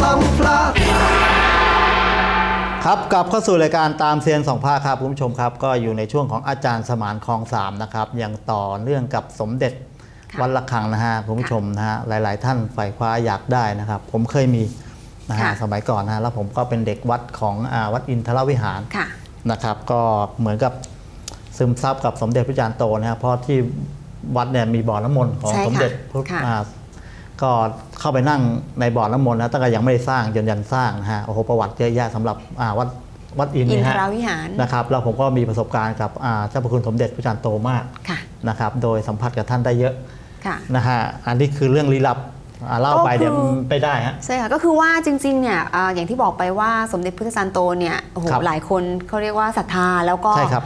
ซ้ำพลาดครับกลับเข้าสู่รายการตามเซียนสองภาคครับคุณผู้ชมครับ ก็อยู่ในช่วงของอาจารย์สมานคลองสามนะครับยังต่อเรื่องกับสมเด็จค่ะวัดละคังนะฮะคุณผู้ชมนะฮะหลาย ๆ ท่านใฝ่คว้าอยากได้นะครับ ผมเคยมีนะฮะค่ะสมัยก่อนนะฮะแล้วผมก็เป็นเด็กวัดของอาวัดอินทรวิหารค่ะนะครับ ก็เหมือนกับซึมซับกับสมเด็จพระจารย์โตนะฮะเพราะที่วัดเนี่ยมีบ่อน้ำมนต์ของใช่ค่ะสมเด็จพระค่ะอ่า ก็เข้าไปนั่งในบ่อน้ำมนต์นะตั้งแต่ยังไม่ได้สร้างจนยันสร้างนะฮะโอ้โหประวัติเยอะแยะสำหรับอ่าวัดวัดอินอินเยทฮะรวิหาร นะครับแล้วผมก็มีประสบการณ์กับอ่าเจ้าพระคุณสมเด็จพระจารย์โตมากค่ะ นะครับโดยสัมผัสกับท่านได้เยอะค่ะ นะฮะอันนี้คือเรื่องลี้ลับอ่าเล่าไปเดี๋ยวก็คือมันไม่ได้ฮะ ใช่ค่ะ ก็คือว่าจริงๆเนี่ยอ่าอย่างที่บอกไปว่าสมเด็จพุทธจารย์โตเนี่ยโอ้โหครับหลายคนเขาเรียกว่าศรัทธาแล้วก็ใช่ครับ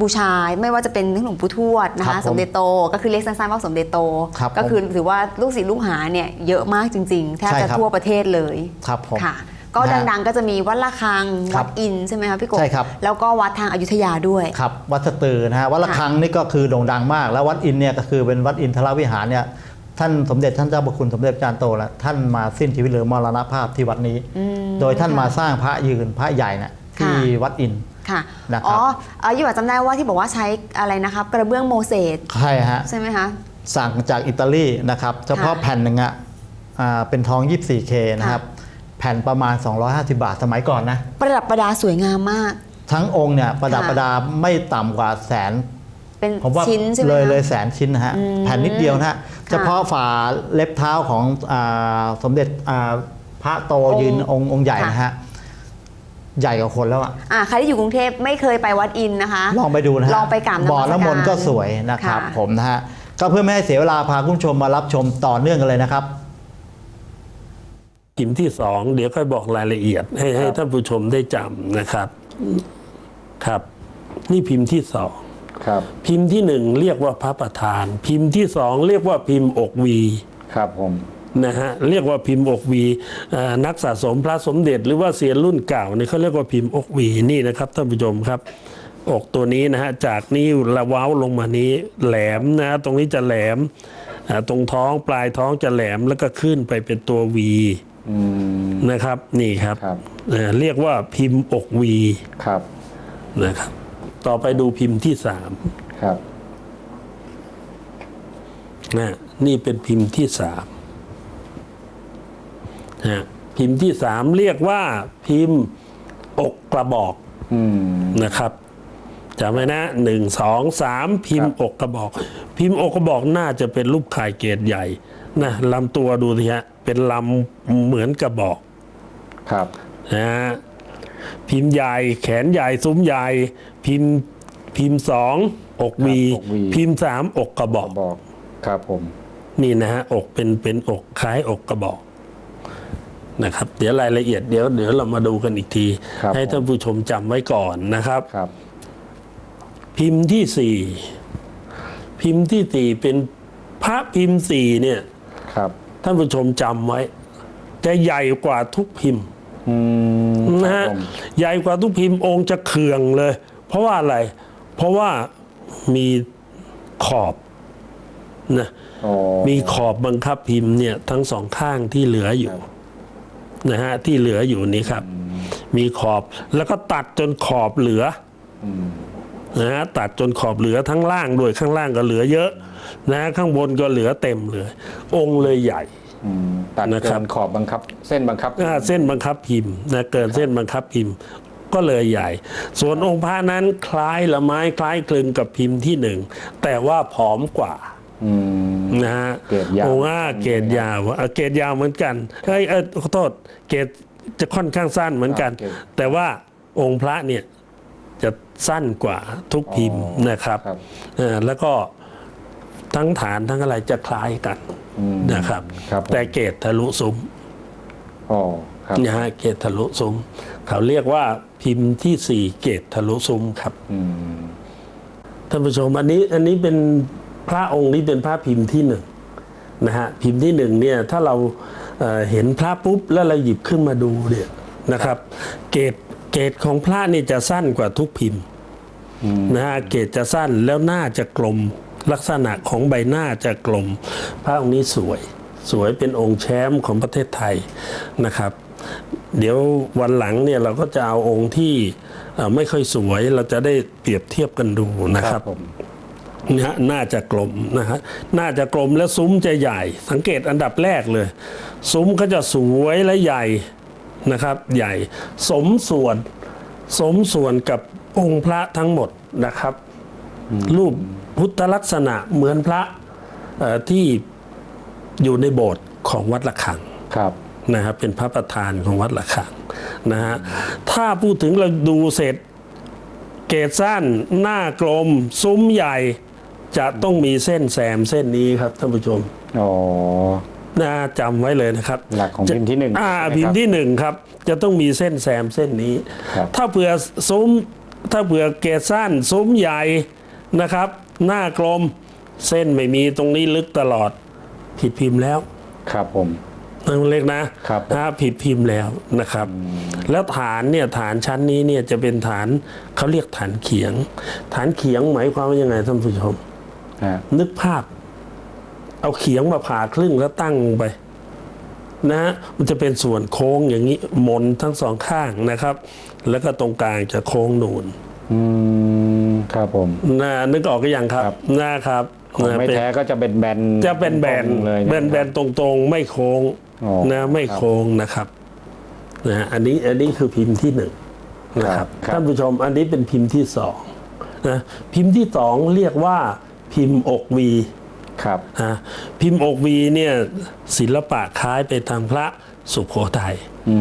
บูชาไม่ว่าจะเป็นหลวงปู่ทวดนะครัคะบผมสมเด็จโตก็คือเรียกสั้นๆว่าสมเด็จโต ครับก็คือถือว่าลูกศิษย์ลูกหาเนี่ยเยอะมากจริงๆแทบใช่จะครับ ทั่วประเทศเลยครับผม ค่ะ ก็นะฮะดังๆก็จะมีวัดละคังครัวับดอินใช่ไหมคะพี่กบใช่ครับ แล้วก็วัดทางอยุธยาด้วย ครับวัดสตือนะฮะวัดละค่ะคังนี่ก็คือโด่งดังมาก แล้ววัดอินเนี่ยก็คือเป็นวัดอินทรวิหารเนี่ยท่านสมเด็จท่านเจ้าพระคุณสมเด็จพระจารย์โตแล้วท่านมาสิ้นชีวิตหรือมรณภาพที่วัดนี้อืมโดยท่านค่ะมาสร้างพระยืนพระใหญ่น่ะที่ค่ะวัดอิน ค่ะนะครับอ๋อเอ่อยี่หว่าจำได้ว่าที่บอกว่าใช้อะไรนะครับ กระเบื้องโมเสสใช่ฮะ ใช่ไหมคะ สั่งจากอิตาลีนะครับ เฉพาะค่ะแผ่นหนึ่งอะอ่าเป็นทอง 24K นะครับ แผ่นประมาณ 250 บาทสมัยก่อนนะ ประดับประดาสวยงามมาก ทั้งองค์เนี่ยประดับค่ะ ประดาไม่ต่ำกว่าแสน เป็นผมว่าชิ้นใช่ไหมเลยคะ เลยแสนชิ้นนะฮะอืมแผ่นนิดเดียวนะฮะ เฉพาะฝ่าเล็บเท้าของอาสมเด็จอ่าพระโตองค์ยืนองค์องค์ใหญ่ค่ะนะฮะ ใหญ่กว่าคนแล้วอะอ่าใครที่อยู่กรุงเทพไม่เคยไปวัดอินนะคะ ลองไปดูนะฮะลองไปกราบนมัสการบ่อน้ำมนต์ก็สวยนะครับ ค่ะ ผมนะฮะก็เพื่อไม่ให้เสียเวลาพาคุณผู้ชมมารับชมต่อเนื่องกันเลยนะครับพิมพ์ที่สองเดี๋ยวค่อยบอกรายละเอียด ให้ให้ท่านผู้ชมได้จำนะครับครับ นี่พิมพ์ที่สองครับพิมพ์ที่หนึ่งเรียกว่าพระประธาน พิมพ์ที่สองเรียกว่าพิมพ์อกวี ครับผม นะฮะเรียกว่าพิมพ์อกวีเอ่อนักสะสมพระสมเด็จ หรือว่าเสียนรุ่นเก่าเนี่ยเขาเรียกว่าพิมพ์อกวีนี่นะครับท่านผู้ชมครับอกตัวนี้นะฮะจากนี้ละเว้าลงมานี้แหลมนะ ตรงนี้จะแหลมอ่าตรงท้องปลายท้องจะแหลมแล้วก็ขึ้นไปเป็นตัววีอืมนะครับ นี่ครับครับเอ่อเรียกว่าพิมพ์อกวีครับนะครับ ต่อไปดูพิมพ์ที่สามครับนะนี่เป็นพิมพ์ที่สาม นะพิมพ์ที่สามเรียกว่าพิมพ์อกกระบอกอืมนะครับจำไว้นะหนึ่งสองสามพิมพ์อกกระบอก พิมพ์อกกระบอกน่าจะเป็นรูปข่ายเกตใหญ่นะลำตัวดูสิฮะเป็นลำเหมือนกระบอก ครับนะฮะพิมพ์ใหญ่แขนใหญ่ซุ้มใหญ่พิมพ์พิมพ์สองอกวีอกวีพิมพ์สามอกกระบอกบอกครับผม นี่นะฮะอกเป็นเป็นอกคล้ายอกกระบอก นะครับ เดี๋ยวรายละเอียดเดี๋ยวเดี๋ยวเรามาดูกันอีกที ครับให้ท่านผู้ชมจำไว้ก่อนนะครับ ครับ พิมพ์ที่สี่พิมพ์ที่สี่เป็นพระพิมพ์สี่เนี่ย ครับ ท่านผู้ชมจำไว้ จะใหญ่กว่าทุกพิมพ์อืมนะครัฮะบผมใหญ่กว่าทุกพิมพ์องค์จะเคืองเลย เพราะว่าอะไร เพราะว่ามีขอบนะ อ๋อมีขอบบังคับพิมพ์เนี่ยทั้งสองข้างที่เหลืออยู่ นะฮะที่เหลืออยู่นี้ครับ มีขอบแล้วก็ตัดจนขอบเหลืออืมนะฮะตัดจนขอบเหลือทั้งล่างด้วยข้างล่างก็เหลือเยอะ นะข้างบนก็เหลือเต็มเลย องค์เลยใหญ่อืมตัดนะคเกิรับนขอบบังคับ เส้นบังคับอ่าเส้นบังคับพิมพ์นะเกินเส้นบังคับพิมพ์ ก็เลยใหญ่ ส่วนองค์พระนั้นคล้ายละไม้คล้ายคลึงกับพิมพ์ที่หนึ่งแต่ว่าผอมกว่าอืม นะฮะเกรดยาวองค์อ่าเกรดยาวอะเกรดยาวเหมือนกันเฮ้ยเออขอโทษเกรดจะค่อนข้างสั้นเหมือนกันอ่าเกรดแต่ว่าองค์พระเนี่ยจะสั้นกว่าทุกพิมพ์นะครับครับเออแล้วก็ทั้งฐานทั้งอะไรจะคล้ายกันอืมนะครับครับผมแต่เกรดทะลุซุ้มอ๋อครับนะฮะเกรดทะลุซุ้มเขาเรียกว่าพิมพ์ที่สี่เกรดทะลุซุ้มครับอืมท่านผู้ชมอันนี้อันนี้เป็น พระองค์นี้เป็นพระพิมพ์ที่หนึ่งนะฮะพิมพ์ที่หนึ่งเนี่ยถ้าเราเเห็นพระปุ๊บแล้วเราหยิบขึ้นมาดูเนี่ยนะครับ เกรดเกรดของพระนี่จะสั้นกว่าทุกพิมพ์นะฮะเกรดจะสั้นแล้วหน้าจะกลมลักษณะของใบหน้าจะกลม พระองค์นี้สวยสวยเป็นองค์แชมป์ของประเทศไทยนะครับ เดี๋ยววันหลังเนี่ยเราก็จะเอาองค์ที่ไม่ค่อยสวยเราจะได้เปรียบเทียบกันดูนะครับผม นะฮะน่าจะกลมนะฮะน่าจะกลมและซุ้มจะใหญ่ สังเกตอันดับแรกเลย ซุ้มก็จะสวยและใหญ่นะครับ ใหญ่สมส่วนสมส่วนกับองค์พระทั้งหมดนะครับ รูปพุทธลักษณะเหมือนพระเอ่อที่อยู่ในโบสถ์ของวัดละคังครับนะครับเป็นพระประธานของวัดละคังนะฮะถ้าพูดถึงเราดูเสร็จเกศสั้น หน้ากลม ซุ้มใหญ่ จะต้องมีเส้นแซมเส้นนี้ครับท่านผู้ชมอ๋อน่าจำไว้เลยนะครับ หลักของพิมพ์ที่หนึ่งอ่าใช่ไหมครับพิมพ์ที่หนึ่งครับ จะต้องมีเส้นแซมเส้นนี้ ครับ ถ้าเผื่อซุ้มถ้าเผื่อเกศสั้นซุ้มใหญ่นะครับ หน้ากลมเส้นไม่มีตรงนี้ลึกตลอด ผิดพิมพ์แล้วครับผม นั่นเล็กนะครับถ้าผิดพิมพ์แล้วนะครับ แล้วฐานเนี่ยฐานชั้นนี้เนี่ยจะเป็นฐานเขาเรียกฐานเขียง ฐานเขียงหมายความว่ายังไงท่านผู้ชมฮะ นึกภาพ เอาเขียงมาผ่าครึ่งแล้วตั้งลงไป นะฮะมันจะเป็นส่วนโค้งอย่างนี้มนทั้งสองข้างนะครับ แล้วก็ตรงกลางจะโค้งนูนอืมครับผมนะนึกออกก็ยังครับครับนะครับของนะไม่เป็นแท้ก็จะเป็นแบนจะเป็นแบนตรงๆเลยแบนแบนตรงๆ ไม่โค้งอ๋อนะไม่ครับโค้งนะครับนะฮะอันนี้อันนี้คือพิมพ์ที่หนึ่งนะคครัรับบครับท่านผู้ชมอันนี้เป็นพิมพ์ที่สองนะพิมพ์ที่สองเรียกว่า พิมพ์อกวีครับนะพิมพ์อกวีเนี่ยศิลปะคล้ายไปทางพระสุโขทัยอื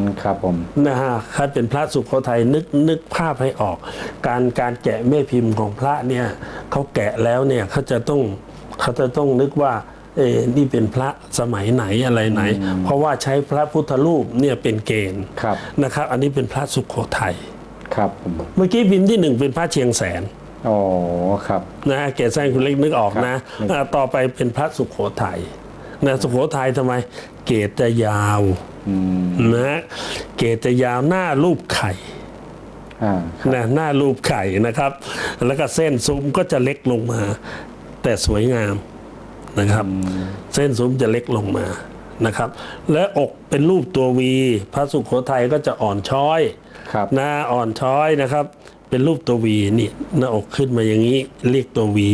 มครับผมนะฮะคล้ายเป็นพระสุโขทัยนึกนึกภาพให้ออก การการแกะแม่พิมพ์ของพระเนี่ยเขาแกะแล้วเนี่ยเขาจะต้องเขาจะต้องนึกว่าเออนี่เป็นพระสมัยไหนอะไรไหน เพราะว่าใช้พระพุทธรูปเนี่ยเป็นเกณฑ์ครับนะครับ อันนี้เป็นพระสุโขทัยครับผมเมื่อกี้พิมพ์ที่หนึ่งเป็นพระเชียงแสน อ๋อครับนะเกศแซงคุณเล็กนึกออกนะครับอ่าต่อไปเป็นพระสุโขทัยนะสุโขทัยทำไม เกศจะยาวอืมนะเกศจะยาวหน้ารูปไข่อ่านะหน้ารูปไข่นะครับ แล้วก็เส้นซุ้มก็จะเล็กลงมา แต่สวยงามนะครับ เส้นซุ้มจะเล็กลงมานะครับ และอกเป็นรูปตัววี พระสุโขทัยก็จะอ่อนช้อยครับ หน้าอ่อนช้อยนะครับ เป็นรูปตัววีนี่หน้าอกขึ้นมาอย่างนี้เรียกตัววี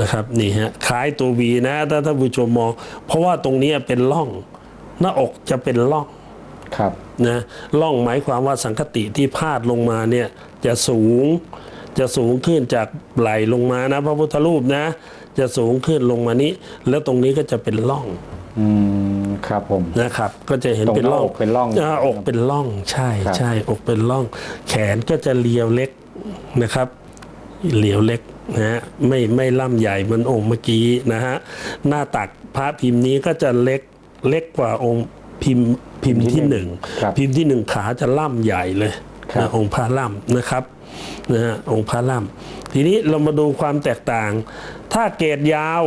นะครับนี่ฮะคล้ายตัววีนะถ้าท่านผู้ชมมอง เพราะว่าตรงนี้เป็นร่อง หน้าอกจะเป็นร่องครับนะล่องหมายความว่าสังคติที่พาดลงมาเนี่ยจะสูงจะสูงขึ้นจากไหลลงมานะพระพุทธรูปนะ จะสูงขึ้นลงมานี้ แล้วตรงนี้ก็จะเป็นร่อง อืมครับผม นะครับ ก็จะเห็นตรงเป็นร่องหน้าอกเป็นร่องาอกเป็นร่องใช่ครับ ใช่อกเป็นร่อง แขนก็จะเรียวเล็กนะครับ เหลียวเล็กนะฮะไม่ไม่ล่ำใหญ่เหมือนองค์เมื่อกี้นะฮะหน้าตักพระพิมพ์นี้ก็จะเล็กเล็กกว่าองค์พิมพ์พิมพ์ที่หนึ่งครับพิมพ์ที่หนึ่งขาจะล่ำใหญ่เลยครับ นะองค์พระล่ำนะครับนะฮะองค์พระล่ำทีนี้เรามาดูความแตกต่าง ถ้าเกรดยาว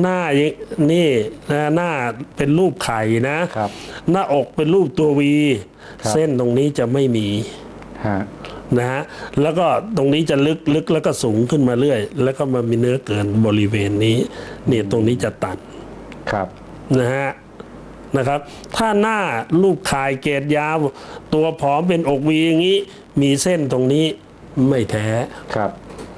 หน้าอย่างนี่นะหน้าเป็นรูปไข่นะ ครับ หน้าอกเป็นรูปตัววี ครับ เส้นตรงนี้จะไม่มีฮะนะฮะแล้วก็ตรงนี้จะลึกลึกแล้วก็สูงขึ้นมาเรื่อย แล้วก็มามีเนื้อเกินบริเวณนี้เนี่ยตรงนี้จะตันครับ นะฮะนะครับ ถ้าหน้ารูปคายเกรดยาว ตัวผอมเป็นอกวีอย่างนี้ มีเส้นตรงนี้ไม่แท้ ครับ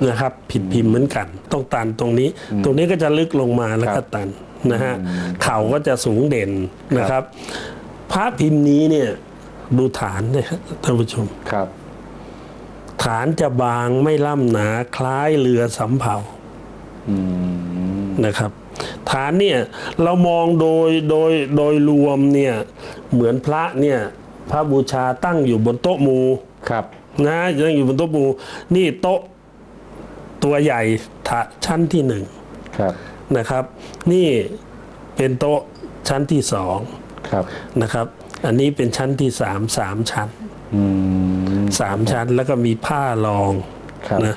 นะครับ ผิดพิมพ์เหมือนกัน ต้องตันตรงนี้ ตรงนี้ก็จะลึกลงมาแล้วคก็รับตันนะฮะเข่าก็จะสูงเด่นนะครับ พระพิมพ์นี้เนี่ยดูฐานเนี่ยครับท่านผู้ชมครับ ฐานจะบางไม่ล่ำหนาคล้ายเรือสำเภาอืมนะครับ ฐานเนี่ยเรามองโดยโดยโดยรวมเนี่ยเหมือนพระเนี่ย พระบูชาตั้งอยู่บนโต๊ะหมูครับ นะยังอยู่บนโต๊ะหมูนี่โต๊ะ ตัวใหญ่ถะชั้นที่หนึ่งครับนะครับ นี่เป็นโต๊ะชั้นที่สองครับนะครับ อันนี้เป็นชั้นที่สามสามชั้นอืมสามชั้นแล้วก็มีผ้ารองครับนะ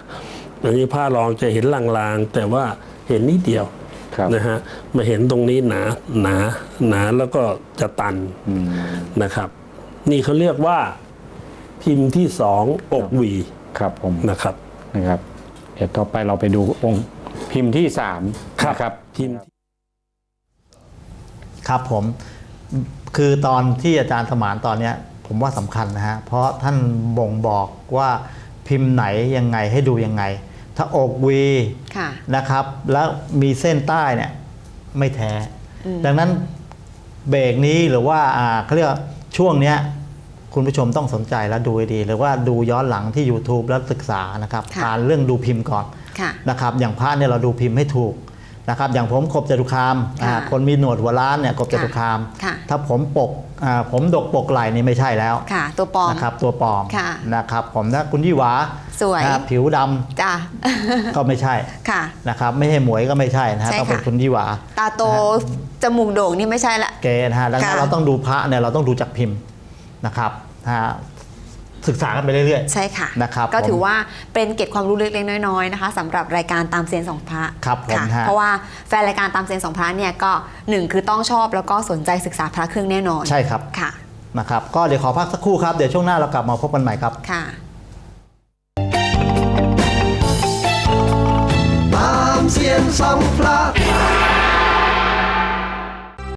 อันนี้ผ้ารองจะเห็นลางๆ แต่ว่าเห็นนิดเดียวครับนะฮะมาเห็นตรงนี้หนาหนาหนาแล้วก็จะตันอืมนะครับ นี่เขาเรียกว่าพิมพ์ที่สองอกหวีครับผมนะครับนะครับ เดี๋ยวต่อไปเราไปดูองค์พิมพ์ที่สามนะครับพิมพ์ครับผมคือตอนที่อาจารย์สมานตอนเนี้ยผมว่าสำคัญนะฮะเพราะท่านบ่งบอกว่าพิมพ์ไหนยังไงให้ดูยังไง ถ้าอกวีค่ะนะครับ แล้วมีเส้นใต้เนี่ยไม่แท้ ดังนั้นเบรกนี้หรือว่าอ่าเขาเรียกว่าช่วงเนี้ย คุณผู้ชมต้องสนใจและดูให้ดี หรือว่าดูย้อนหลังที่ YouTube แล้วศึกษานะครับค่ะการเรื่องดูพิมพ์ก่อนค่ะ นะครับ อย่างพระเนี่ยเราดูพิมพ์ให้ถูกนะครับ อย่างผมกบจตุคามอ่าค่ะคนมีหนวดหัวล้านเนี่ยกบจตุคาม ค่ะ ถ้าผมปกอ่าผมดกปกไหล่นี่ไม่ใช่แล้วค่ะ ตัวปลอม นะครับ ตัวปลอมค่ะนะครับ ผมถ้าคุณยี่หวาสวยอ่าผิวดำจ้ะ ก็ไม่ใช่ค่ะ นะครับ ไม่ใช่หมวยก็ไม่ใช่นะฮะใช่ต้องเป็นค่ะ คุณยี่หวา ตาโต จมูกโด่งนี่ไม่ใช่ละ เกนะฮะดังนั้นค่ะเราต้องดูพระเนี่ยเราต้องดูจากพิมพ์ นะครับนะฮะศึกษากันไปเรื่อยใช่ค่ะนะครับก็ผมถือว่าเป็นเกร็ดความรู้เล็กๆน้อยๆนะคะสำหรับรายการตามเซียนสองพระครับผมค่ะฮะเพราะว่าแฟนรายการตามเซียนสองพระเนี่ยก็หนึ่งคือต้องชอบแล้วก็สนใจศึกษาพระเครื่องแน่นอนๆใช่ครับค่ะนะครับก็เดี๋ยวขอพักสักครู่ครับ เดี๋ยวช่วงหน้าเรากลับมาพบกันใหม่ครับค่ะตามเสียนสองพระ